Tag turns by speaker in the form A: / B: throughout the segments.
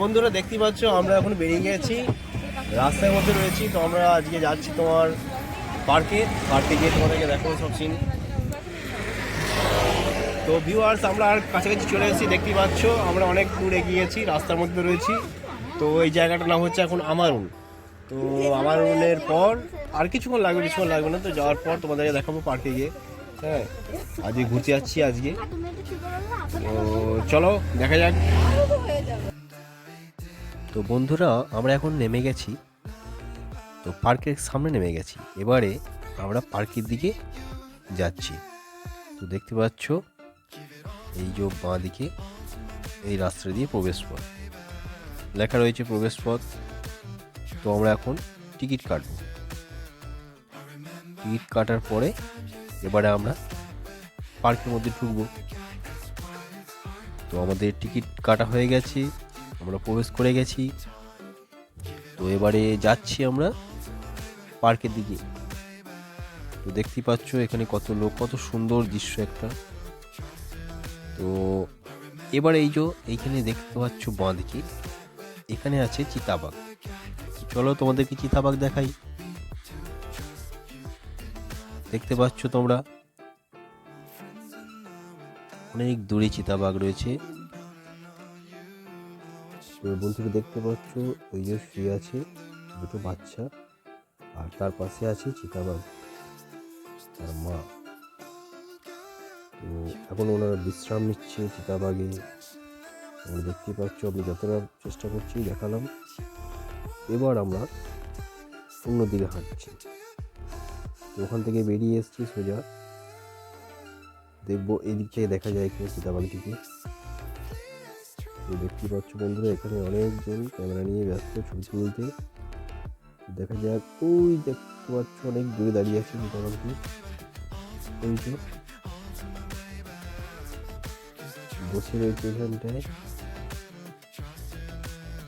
A: বন্ধুরা দেখতে পাচ্ছ, আমরা এখন বেরিয়ে গেছি। রাস্তার মধ্যে রয়েছি, তো আমরা আজকে যাচ্ছি তোমার পার্কে। পার্কে গিয়ে তোমাদেরকে দেখাবো সব সিন তো ভিউয়ার্স আমরা আর কাছাকাছি চলে এসেছি দেখতে পাচ্ছ, আমরা অনেক দূর এগিয়েছি রাস্তার মধ্যে রয়েছি। তো এই জায়গাটার নাম হচ্ছে এখন আমারুন তো আমারুনের পর আর কিছুক্ষণ লাগবে কিছুক্ষণ লাগবে না, তো যাওয়ার পর তোমাদেরকে দেখাবো পার্কে গিয়ে। হ্যাঁ আজকে ঘুরতে যাচ্ছি আজকে। তো চলো, দেখা যাক। তো বন্ধুরা, আমরা এখন নেমে গেছি। তো পার্কের সামনে নেমে গেছি। এবারে আমরা পার্কের দিকে যাচ্ছি। তো দেখতে পাচ্ছ, এই যে বাঁ দিকে এই রাস্তা দিয়ে প্রবেশ পথ লেখা রয়েছে প্রবেশ পথ তো আমরা এখন টিকিট কাটব। টিকিট কাটার পরে এবারে আমরা পার্কের মধ্যে ঢুকবো। তো আমাদের টিকিট কাটা হয়ে গেছে। আমরা প্রবেশ করে গেছি। তো এবারে যাচ্ছি আমরা পার্কের দিকে। তো দেখতেই পাচ্ছ, এখানে কত লোক, কত সুন্দর দৃশ্য একটা। তো এবার এই যে, এইখানে দেখতে পাচ্ছ বাঁধকে এখানে আছে চিতাবাঘ। চলো তোমাদেরকে চিতাবাঘ দেখাই। দেখতে পাচ্ছ তোমরা। অনেক দূরে চিতাবাঘ রয়েছে। তো দেখতে পাচ্ছ, ওই যে শুয়ে আছে দুটো বাচ্চা আর তার পাশে আছে চিতাবাঘ, তার মা। তো এখন ওনারা বিশ্রাম নিচ্ছে চিতাবাঘে। তোমরা দেখতে পাচ্ছ, আমি যতটা চেষ্টা করছি দেখালাম। এবার আমরা অন্যদিকে হাঁটছি। তো ওখান থেকে বেরিয়ে এসেছি সোজা। দেখব এদিক থেকে দেখা যায় কিনা চিতাবাঘটিকে। তো দেখতে পাচ্ছ বন্ধুরা, এখানে অনেকজন ক্যামেরা নিয়ে ব্যস্ত ছবি তুলতে। দেখা যাক, ওই দেখতে পাচ্ছ অনেক দূরে দাঁড়িয়ে আছে চিতাবাঘটি ওই বসে রয়েছে এখানটায়।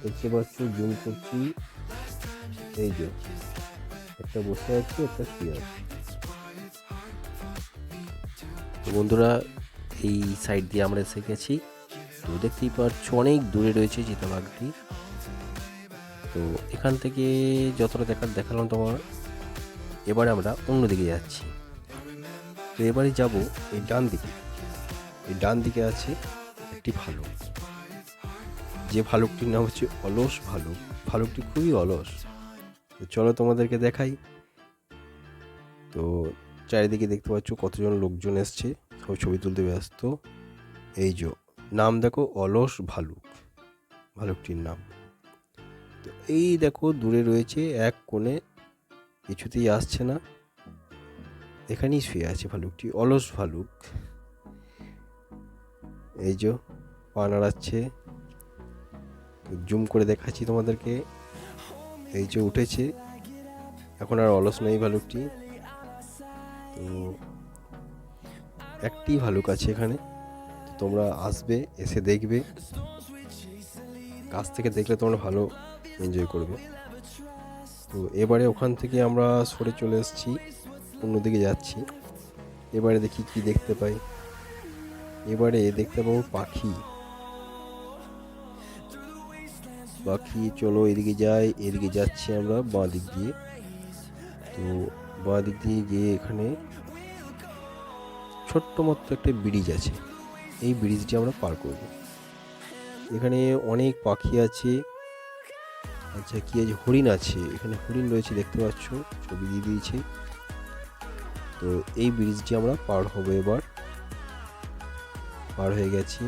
A: দেখতে পাচ্ছ, জুম করছি। এই যে, একটা বসে আছে, একটা শুয়ে আছে। বন্ধুরা, এই সাইড দিয়ে আমরা এসে গেছি। তো দেখতেই পাচ্ছ, অনেক দূরে রয়েছে চিতাবাঘটি তো এখান থেকে যতটা দেখার দেখালাম তোমার, এবারে আমরা অন্যদিকে যাচ্ছি। তো এবারে যাব এই ডান দিকে। এই ডান দিকে আছে একটি ভালুক। যে ভালুকটির নাম হচ্ছে অলস ভালুক। ভালুকটি খুবই অলস। তো চলো তোমাদেরকে দেখাই। তো চারিদিকে দেখতে পাচ্ছ কতজন লোকজন এসছে। সব ছবি তুলতে ব্যস্ত। এই যে নাম দেখো অলস ভালুক। ভালুকটির নাম। তো এই দেখো দূরে রয়েছে এক কোণে কিছুতেই আসছে না। এখানেই শুয়ে আছে ভালুকটি, অলস ভালুক। এই যে পা নাড়াচ্ছে। জুম করে দেখাচ্ছি তোমাদেরকে। এই যে উঠেছে। এখন আর অলস নেই ভালুকটি। তো একটি ভালুক আছে এখানে। তোমরা আসবে, এসে দেখবে। কাছ থেকে দেখলে তোমরা ভালো এনজয় করবে। তো এবারে ওখান থেকে আমরা সরে চলে এসেছি, অন্যদিকে যাচ্ছি। এবারে দেখি কি দেখতে পাই। এবারে দেখতে পাবো পাখি। পাখি, চলো এদিকে যাই, এদিকে যাচ্ছি আমরা বাঁ দিক দিয়ে। তো বাঁ দিক দিয়ে গিয়ে এখানে ছোট্ট মতো একটা ব্রিজ আছে। এই ব্রিজটি আমরা পার করব। এখানে অনেক পাখি আছে আচ্ছা কি আছে? হরিণ আছে। এখানে হরিণ রয়েছে, দেখতে পাচ্ছ, ছবি দিয়ে দিয়েছি। তো এই ব্রিজটি আমরা পার হব এবার। পার হয়ে গেছি।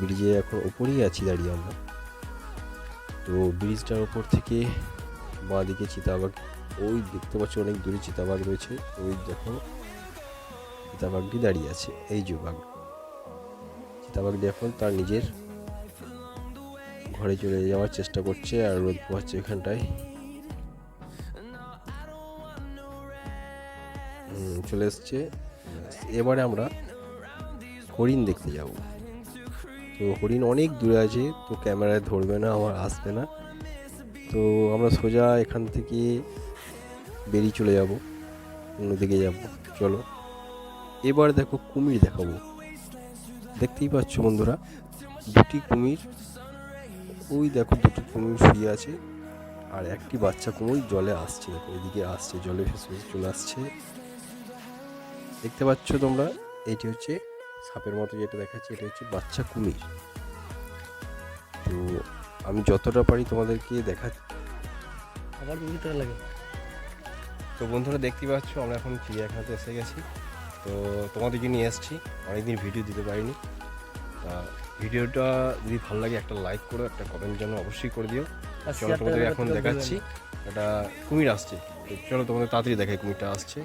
A: ব্রিজে এখন ওপরেই আছি, দাঁড়িয়ে আমরা। তো ব্রিজটার ওপর থেকে বাঁ দিকে চিতাবাঘ, ওই দেখতে পাচ্ছ, অনেক দূরে চিতাবাঘ রয়েছে। ওই দেখো চিতাবাঘটি দাঁড়িয়ে আছে, এই যে বাঘ চিতাবাঘটি এখন তার নিজের ঘরে চলে যাওয়ার চেষ্টা করছে আর রোদ পোহাচ্ছে এখানটায় চলে এসছে। এবারে আমরা হরিণ দেখতে যাব। তো হরিণ অনেক দূরে আছে, তো ক্যামেরায় ধরবে না আমার আসবে না। তো আমরা সোজা এখান থেকে বেরিয়ে চলে যাব, অন্যদিকে যাব। চলো। এবার দেখো কুমির দেখাবো। দেখতেই পাচ্ছ বন্ধুরা দুটি কুমির। ওই দেখো দুটি কুমির শুয়ে আছে আর একটি বাচ্চা কুমির জলে আসছে। দেখো এদিকে আসছে জলে ভেসে ভেসে চলে আসছে। দেখতে পাচ্ছ তোমরা এটি হচ্ছে সাপের মতো যেটা দেখাচ্ছে এটা হচ্ছে বাচ্চা কুমির। তো আমি যতটা পারি তোমাদেরকে দেখা
B: আবার দুই লাগে।
A: তো বন্ধুরা দেখতে পাচ্ছ আমরা এখন চিড়িয়াখানাতে এসে গেছি। তো তোমাদেরকে নিয়ে এসেছি। অনেকদিন ভিডিও দিতে পারিনি। তা ভিডিওটা যদি ভালো লাগে একটা লাইক করো একটা কমেন্ট যেন অবশ্যই করে দিও। চলো তোমাদের এখন দেখাচ্ছি। একটা কুমির আসছে। তো চলো তোমাদের তাড়াতাড়ি দেখাই কুমিরটা আসছে।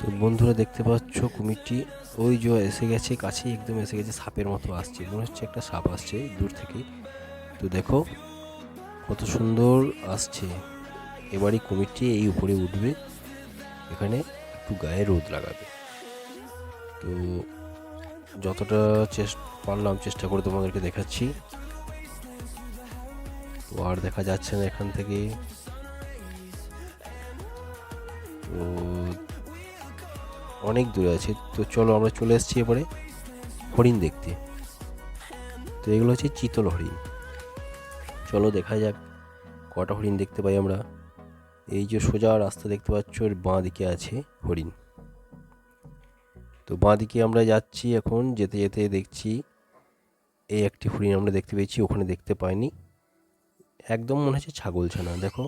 A: তো বন্ধুরা দেখতে পাচ্ছ কুমিরটি ওই যে এসে গেছে কাছেই একদম এসে গেছে সাপের মতো আসছে। মনে হচ্ছে একটা সাপ আসছে দূর থেকে। তো দেখো কত সুন্দর আসছে। এবারই কুমিরটি এই উপরে উঠবে। এখানে একটু গায়ে রোদ লাগাবে। তো যতটা চেষ্টা, পারলাম চেষ্টা করে তোমাদেরকে দেখাচ্ছি। তো আর দেখা যাচ্ছে না এখান থেকে। তো অনেক দূরে আছে। তো চলো আমরা চলে এসেছি এবারে হরিণ দেখতে। তো এগুলো হচ্ছে চিতল হরিণ। চলো দেখা যাক কটা হরিণ দেখতে পাই আমরা। এই যে সোজা রাস্তা দেখতে পাচ্ছ, এর বাঁ দিকে আছে হরিণ। তো বাঁ দিকে আমরা যাচ্ছি এখন, যেতে যেতে দেখছি এই একটি হরিণ আমরা দেখতে পেয়েছি, ওখানে দেখতে পাইনি। একদম মনে হচ্ছে ছাগল ছানা, দেখো।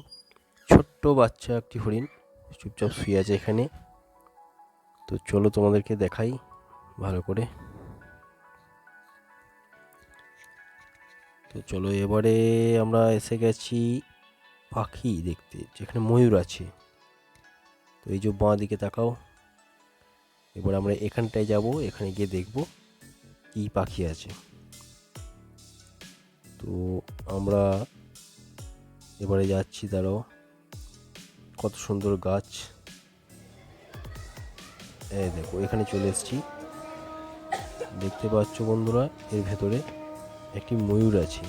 A: ছোট্ট বাচ্চা একটি হরিণ, চুপচাপ শুয়ে আছে এখানে। তো চলো তোমাদেরকে দেখাই ভালো করে। তো চলো এবারে আমরা এসে গেছি পাখি দেখতে, যেখানে ময়ূর আছে। তো এই যে বাঁ দিকে তাকাও। এবার আমরা এখানটায় যাব, এখানে গিয়ে দেখব কি পাখি আছে। তো আমরা এবারে যাচ্ছি, দাঁড়াও। কত সুন্দর গাছ। এই দেখো, এখানে চলে এসেছি। দেখতে পাচ্ছ বন্ধুরা, এর ভেতরে একটি ময়ূর আছে।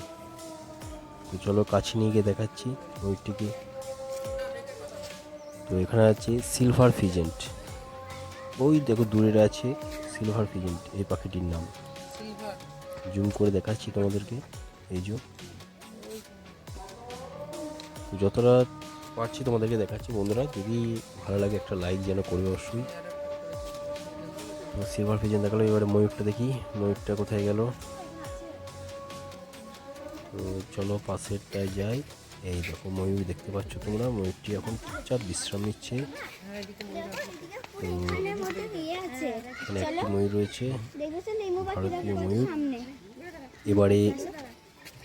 A: তো চলো কাছে নিয়ে গিয়ে দেখাচ্ছি ময়ূরটিকে তো এখানে আছে সিলভার ফিজেন্ট ওই দেখো দূরে আছে সিলভার ফিজেন্ট এই পাখিটির নাম। জুম করে দেখাচ্ছি তোমাদেরকে এই যে। যতটা পারছি তোমাদেরকে দেখাচ্ছি বন্ধুরা যদি ভালো লাগে একটা লাইক যেন করবে অবশ্যই। সিলভার ফিজেন দেখাল এবারে ময়ূরটা দেখি ময়ূরটা কোথায় গেল? তো চলো পাশেরটায় যাই। এই দেখো ময়ূর দেখতে পাচ্ছ তোমরা, ময়ূরটি এখন চুপচাপ বিশ্রাম নিচ্ছে। তো এখানে একটি ময়ূর রয়েছে, ভারতীয় ময়ূর। এবারে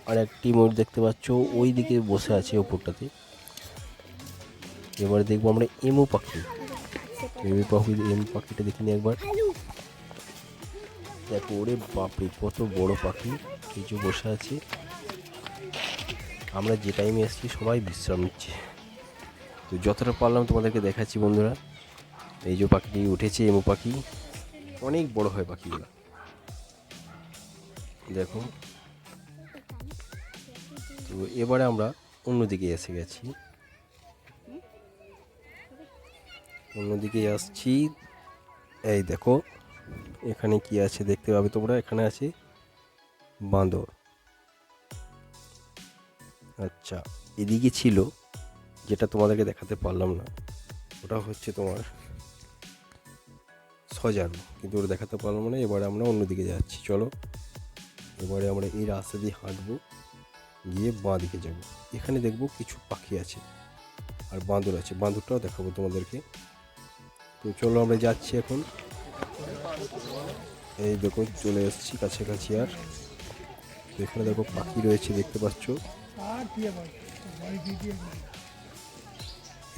A: আর একটি ময়ূর দেখতে পাচ্ছ ওই দিকে বসে আছে ওপরটাতে। এবারে দেখব আমরা এমু পাখি। এমু পাখি, এমু পাখিটা দেখিনি একবার। দেখো, ওরে বাপরে, কত বড় পাখি কিছু বসে আছে। আমরা যে টাইমে এসেছি, সবাই বিশ্রাম নিচ্ছে। তো যতটা পারলাম তোমাদেরকে দেখাচ্ছি বন্ধুরা। এই যে পাখিটি উঠেছে, এমু পাখি। অনেক বড় হয় পাখিগুলো। দেখো। তো এবারে আমরা অন্যদিকে এসে গেছি। অন্যদিকে আসছি। এই দেখো, এখানে কি আছে দেখতে পাবে তোমরা? এখানে আছে বাঁদর আচ্ছা এদিকে ছিল, যেটা তোমাদেরকে দেখাতে পারলাম না, ওটা হচ্ছে তোমার সজারু, কিন্তু ওটা দেখাতে পারলাম না, এবারে আমরা অন্যদিকে যাচ্ছি, চলো। এবারে আমরা এই রাস্তা দিয়ে হাঁটবো, গিয়ে বাঁ দিকে যাব। এখানে দেখব কিছু পাখি আছে, আর বাঁদর আছে, বাঁদরটাও দেখাবো তোমাদেরকে। তো চলো আমরা যাচ্ছি এখন। এই দেখো, চলে এসেছি কাছাকাছি আর। এখানে দেখো পাখি রয়েছে, দেখতে পাচ্ছ?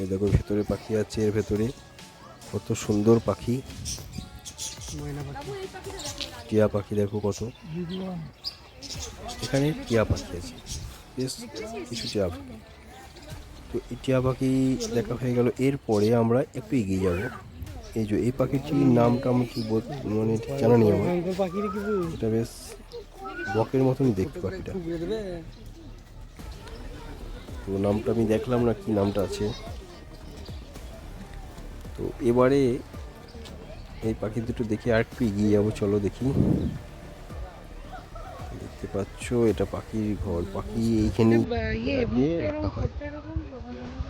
A: এই দেখো ভেতরে পাখি আছে এর ভেতরে। কত সুন্দর পাখি। টিয়া পাখি দেখো কত। এখানে টিয়া পাখি আছে। বেশ কিছু টিয়া পাখি। তো এই টিয়া পাখি দেখা হয়ে গেল। এরপরে আমরা একটু এগিয়ে যাব। এই যে এই পাখিটির নামটা আমি কি বল মানে ঠিক জানা নেই আমার। এটা বেশ বকের মতনই দেখতে পাখিটা। তো নামটা আমি দেখলাম না কি নামটা আছে। তো এবারে এই পাখি দুটো দেখে আর একটু এগিয়ে যাব চলো দেখি। দেখতে পাচ্ছ এটা পাখির ঘর পাখি এইখানে দিয়ে রাখা হয়।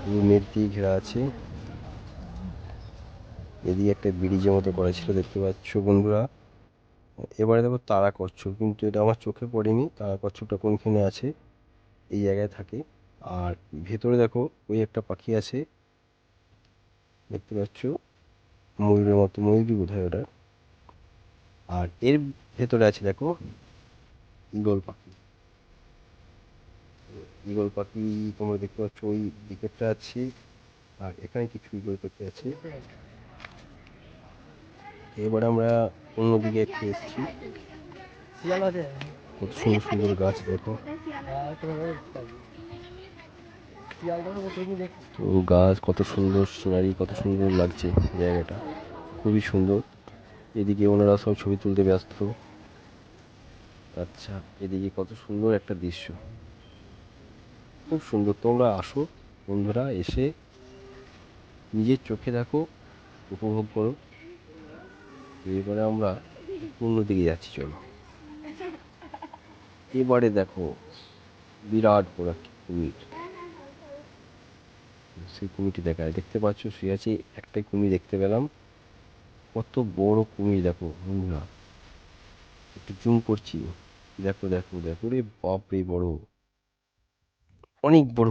A: পুরো নেট দিয়ে ঘেরা আছে। এদিকে একটা ব্রিজের মতো করা ছিল দেখতে পাচ্ছ বন্ধুরা। এবারে দেখো তারা কচ্ছপ কিন্তু এটা আমার চোখে পড়েনি তারা কচ্ছপটা কোনখানে আছে? এই জায়গায় থাকে। আর ভেতরে দেখো ওই একটা পাখি আছে। দেখতে পাচ্ছ? ময়ূরের মতো ময়ূরই বোধ হয় ওটা। আর এর ভেতরে আছে দেখো ঈগল পাখি। ঈগল পাখি তোমরা দেখতে পাচ্ছ ওই দিকেরটা আছে। আর এখানে কিছু ঈগল পাখি আছে। এবার আমরা অন্যদিকে একটু এসেছি। কত সুন্দর সুন্দর গাছ দেখো।
B: দেখ
A: তো গাছ কত সুন্দর সিনারি কত সুন্দর লাগছে জায়গাটা। খুবই সুন্দর। এদিকে ওনারা সব ছবি তুলতে ব্যস্ত। আচ্ছা এদিকে কত সুন্দর একটা দৃশ্য। খুব সুন্দর। তোমরা আসো, বন্ধুরা এসে নিজের চোখে দেখো, উপভোগ করো। এবারে আমরা অন্য দিকে যাচ্ছি, চলো। এবারে দেখো, বিরাট বড় একটা কুমির। সেই কুমিরটি দেখা দেখতে পাচ্ছ, শুয়ে আছে, একটাই কুমির দেখতে পেলাম। কত বড় কুমির, দেখো বন্ধুরা একটু জুম করছি। দেখো দেখো দেখো রে বাপ রে বড়। অনেক বড়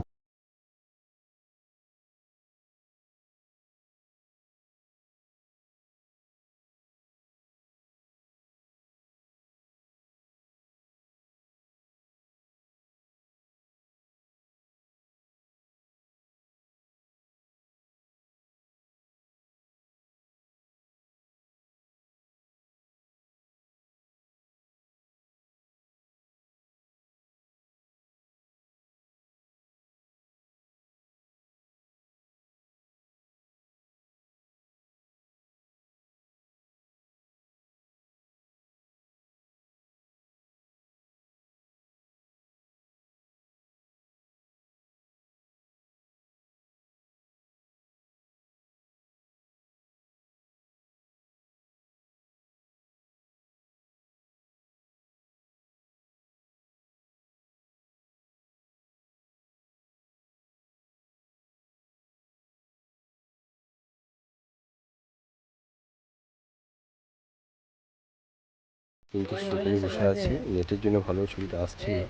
A: কিন্তু সেখানে বসে আছে নেটের জন্য ভালো ছবিটা আসছে। না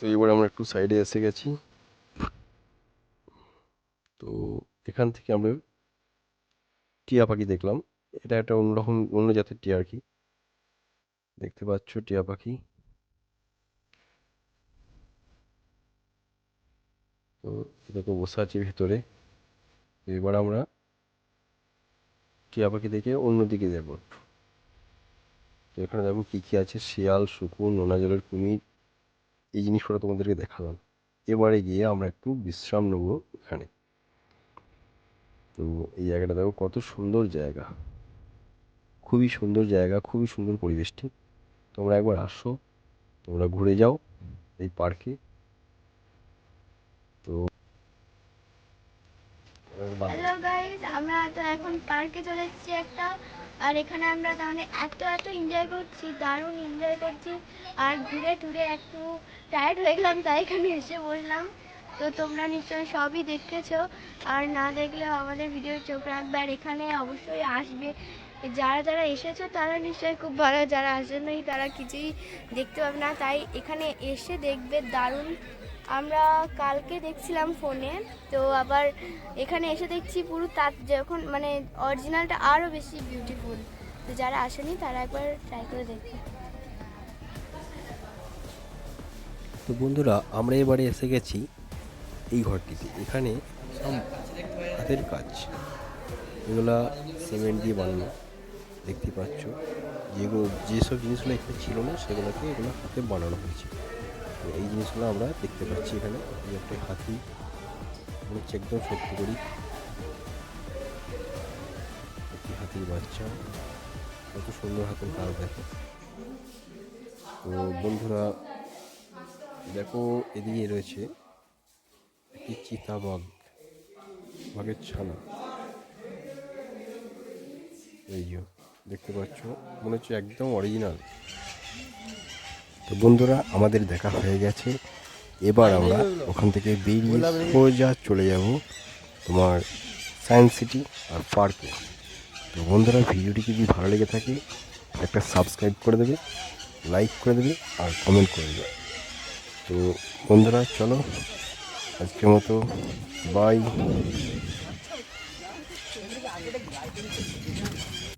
A: তো এবার আমরা একটু সাইডে এসে গেছি। তো এখান থেকে আমরা টিয়া পাখি দেখলাম। এটা একটা অন্যরকম অন্য জাতের টিয়া আর কি। দেখতে পাচ্ছ টিয়া পাখি। তো এটাকে বসে আছে ভেতরে। তো এবার আমরা টিয়া পাখি দেখে অন্যদিকে যাব। তো এখানে দেখো কী কী আছে? শিয়াল শুকুর নোনা জলের কুমির, এই জিনিসগুলো তোমাদেরকে দেখালাম। এবারে গিয়ে আমরা একটু বিশ্রাম নেব এখানে। তো এই জায়গাটা দেখো কত সুন্দর জায়গা। খুবই সুন্দর জায়গা, খুবই সুন্দর পরিবেশটি। তোমরা একবার আসো, তোমরা ঘুরে যাও এই পার্কে। তো
C: আমরা তো এখন পার্কে চলে এসেছি একটা আর এখানে আমরা তাহলে এত এত এনজয় করছি, দারুণ এনজয় করছি। আর ঘুরে টুরে একটু টায়ার্ড হয়ে গেলাম, তাই এখানে এসে বসলাম। তো তোমরা নিশ্চয়ই সবই দেখেছ। আর না দেখলে আমাদের ভিডিও চোখ রাখবে। আর এখানে অবশ্যই আসবে। যারা যারা এসেছ, তারা নিশ্চয়ই খুব ভালো। যারা আসেনি তারা কিছুই দেখতে পাবে না। তাই এখানে এসে দেখবে দারুণ আমরা কালকে দেখছিলাম ফোনে, তো আবার এখানে এসে দেখছি পুরো তার যখন মানে অরিজিনালটা আরও বেশি বিউটিফুল তো যারা আসেনি, তারা একবার ট্রাই করে দেখবে।
A: তো বন্ধুরা, আমরা এবারে এসে গেছি এই ঘরটিতে। এখানে সব হাতের কাজ। এগুলা সিমেন্ট দিয়ে বানানো, দেখতে পাচ্ছ। যেগুলো যেসব জিনিসগুলো এখানে ছিল না, সেগুলোকে এগুলো হাতে বানানো হয়েছে। তো এই জিনিসগুলো আমরা দেখতে পাচ্ছি এখানে। একটা হাতি মনে হচ্ছে একদম সত্যি করি। একটি হাতির বাচ্চা। কত সুন্দর হাতের কাজ দেখো। তো বন্ধুরা, দেখো, এদিকে রয়েছে একটি চিতাবাঘ, বাঘের ছানা। এই দেখতে পাচ্ছ? মনে হচ্ছে একদম অরিজিনাল তো বন্ধুরা, আমাদের দেখা হয়ে গেছে। এবার আমরা ওখান থেকে বেরিয়ে সোজা চলে যাব তোমার সায়েন্স সিটি আর পার্কে তো বন্ধুরা, ভিডিওটি যদি ভালো লেগে থাকে, একটা সাবস্ক্রাইব করে দেবে, লাইক করে দেবে আর কমেন্ট করে দেবে। তো বন্ধুরা, চলো, আজকের মতো, বাই।